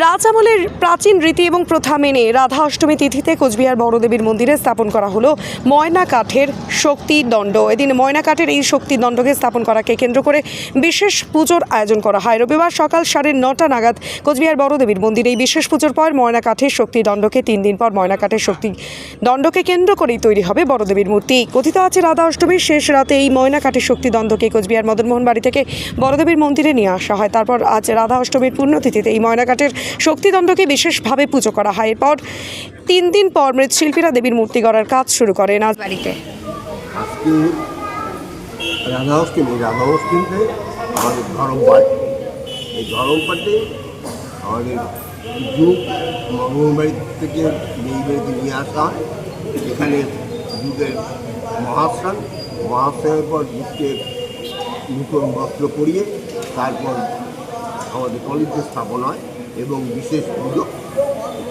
রাজামলের প্রাচীন রীতি এবং প্রথা মেনে রাধা অষ্টমী তিথিতে কোচবিহার বড়দেবীর মন্দিরে স্থাপন করা হলো ময়না কাঠের শক্তি দণ্ড। এদিন ময়না কাঠের এই শক্তি দণ্ডকে স্থাপন করাকে কেন্দ্র করে বিশেষ পুজোর আয়োজন করা হয়। রবিবার সকাল সাড়ে নটা নাগাদ কোচবিহার বড়দেবীর মন্দিরে এই বিশেষ পুজোর পর ময়না কাঠের শক্তি দণ্ডকে তিন দিন পর ময়না কাঠের শক্তি দণ্ডকে কেন্দ্র করেই তৈরি হবে বড়দেবীর মূর্তি। কথিত আছে, রাধা অষ্টমীর শেষ রাতে এই ময়না কাঠের শক্তি দণ্ডকে কোচবিহার মদনমোহন বাড়ি থেকে বড়দেবীর মন্দিরে নিয়ে আসা হয়। তারপর আজ রাধা অষ্টমীর পুণ্যতিথিতে এই ময়না কাঠের শক্তিদণ্ডকে বিশেষভাবে পুজো করা হয়। এরপর তিন দিন পর মৃৎশিল্পীরা দেবীর মূর্তি গড়ার কাজ শুরু করেন। আজ বাড়িতে। আজকে রাধা অষ্টমী রাধা অষ্টমীতে আমাদের ধরম পাঠ। এই ধরম পাঠে আমাদের যুগ থেকে মেয়ে বাড়িতে নিয়ে আসা হয়। এখানে যুগের পর যুগকে নূতন বস্ত্র পরিয়ে তারপর আমাদের কলেজে স্থাপন হয়। এবং বিশেষ পুজো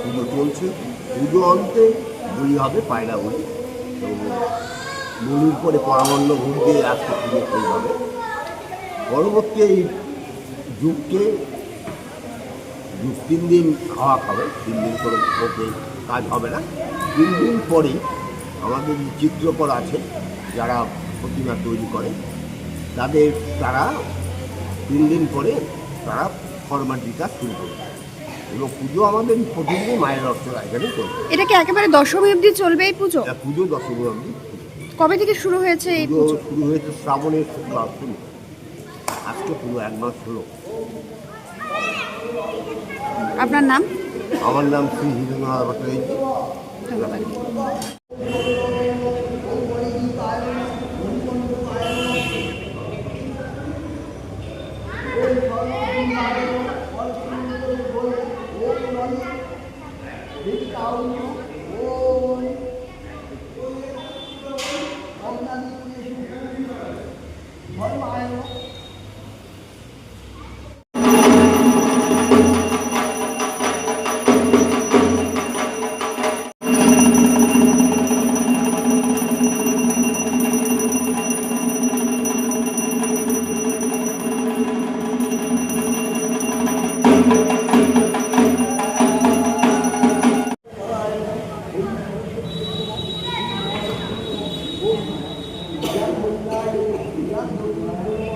পুজো চলছে। পুজো অন্তে বলি হবে পায়রা বলি। তো বলির পরে পরামন্ন ভোগ দিয়ে আজকে পুজো শুরু হবে পরবর্তী এই যুগকে দু তিন দিন খাওয়া খাবে, তিন দিন করে ওকে কাজ হবে না। তিন দিন পরেই আমাদের চিত্রকর আছে, যারা প্রতিমা তৈরি করে, তাদের তারা তিন দিন পরে তারা ফরমালিটি কাজ শুরু করবে। পুজো আমাদের প্রতিদিনই মায়ের রথটা এখানে চলবে এটা কি একেবারে দশমী অব্দি চলবে এই পুজো? পুজো দশমী অবধি। কবে থেকে শুরু হয়েছে এই পুজো পুজো? শুরু হয়েছে শ্রাবণের শুক্ল অষ্টমী আজকে পুরো এক মাস হলো। আপনার নাম? আমার নাম শ্রী হিরেন্দ্রনাথ ভট্টাচার্য। ধন্যবাদ। luôn biết câu ôi hôm nay mới mai luôn Obrigado.